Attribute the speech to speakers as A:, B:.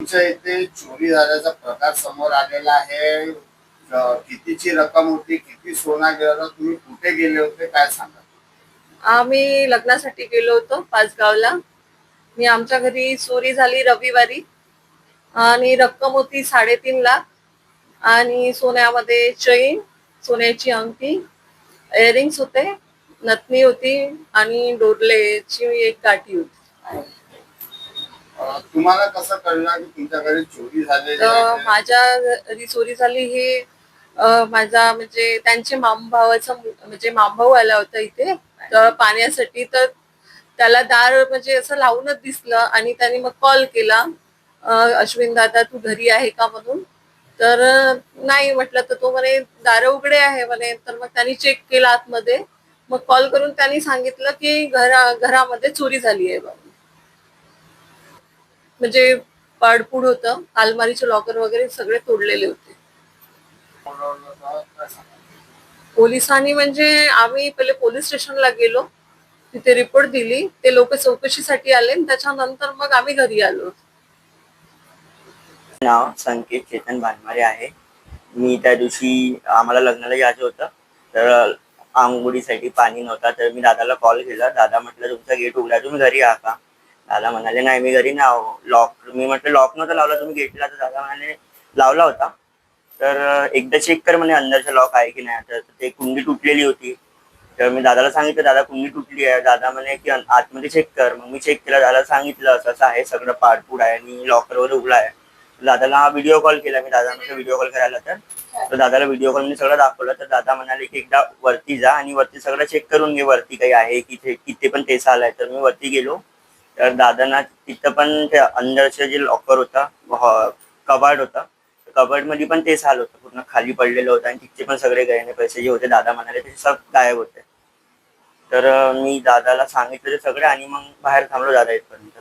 A: तुमच्या इथे चोरी झाल्याचा प्रकार समोर आलेला आहे. अ, कितीची रक्कम होती किती सोना गेला होता तुम्ही कुठे गेले होते काय सांगा?
B: आम्ही लग्नासाठी गेलो होतो पाचगावला. मी आमच्या घरी चोरी झाली रविवारी. आणि रक्कम होती साडेतीन लाख. आणि सोन्यामध्ये चैन सोन्याची अंगठी इयरिंग्स होते नथनी होती आणि डोरलेची एक काठी होती.
A: तुम्हाला कसं कळलं की तुमच्या घरी चोरी झालेली आहे?
B: माझ्या घरी चोरी झाली हे अ, माझा म्हणजे त्यांचे मामभावाचा मु- म्हणजे मामभाऊ आला होता इथे. तर पाण्यासाठी तर त्याला दार म्हणजे असं लावूनच दिसलं आणि त्याने मग कॉल केला अ, अश्विन दादा तू घरी आहे का म्हणून? तर अ, नाही म्हटलं तर तो म्हणे दार उघडे आहे म्हणे. तर मग त्यांनी चेक केलं आतमध्ये. मग कॉल करून त्यांनी सांगितलं की घरा घरामध्ये चोरी झाली आहे म्हणून म्हणजे पाडपूड होतं अलमारीचे लॉकर वगैरे सगळे तोडलेले होते. पोलिसांनी म्हणजे आम्ही पहिले पोलीस स्टेशनला गेलो तिथे रिपोर्ट दिली ते लोक चौकशीसाठी आले आणि त्याच्यानंतर मग आम्ही घरी आलो.
C: नाव संकेत चेतन भानमारे आहे. मी त्या दिवशी आम्हाला लग्नाला यायचं होतं तर आंघोळीसाठी पाणी नव्हता तर मी दादाला कॉल केला. दादा म्हटलं तुमचा गेट उघडा तुम्ही घरी आहा का? दादा म्हणाले नाही मी घरी नाव लॉक मी म्हटलं लॉक नव्हता लावला तुम्ही गेटला तर दादा म्हणाले लावला होता. तर एकदा चेक कर म्हणे अंदरचा लॉक आहे की नाही. तर ते कुंडी तुटलेली होती. तर मी दादाला सांगितलं दादा कुंडी तुटली आहे. दादा म्हणे की आत- आतमध्ये चेक कर. मग मी चेक केला दादाला सांगितलं असं असं आहे सगळं पाडपूड आहे आणि लॉकरवर उघडा आहे. दादाला व्हिडिओ कॉल केला. मी दादा म्हणजे व्हिडिओ कॉल करायला तर? दादाला व्हिडिओ कॉल मी सगळं दाखवलं. तर दादा म्हणाले की एकदा वरती जा आणि वरती सगळं चेक करून घे वरती काही आहे की ते किती पण तेच आलाय. तर मी वरती गेलो. तर दादांना तिथं पण ते अंदरचं जे लॉकर होता कबाड होता. कबडमध्ये पण तेच हाल होतं. पूर्ण खाली पडलेलं होतं आणि तिथचे पण सगळे गहिने पैसे जे होते दादा म्हणाले ते सब गायब होते. तर मी दादाला सांगितलं ते सगळे आणि मग बाहेर थांबलो दादा इथपर्यंत.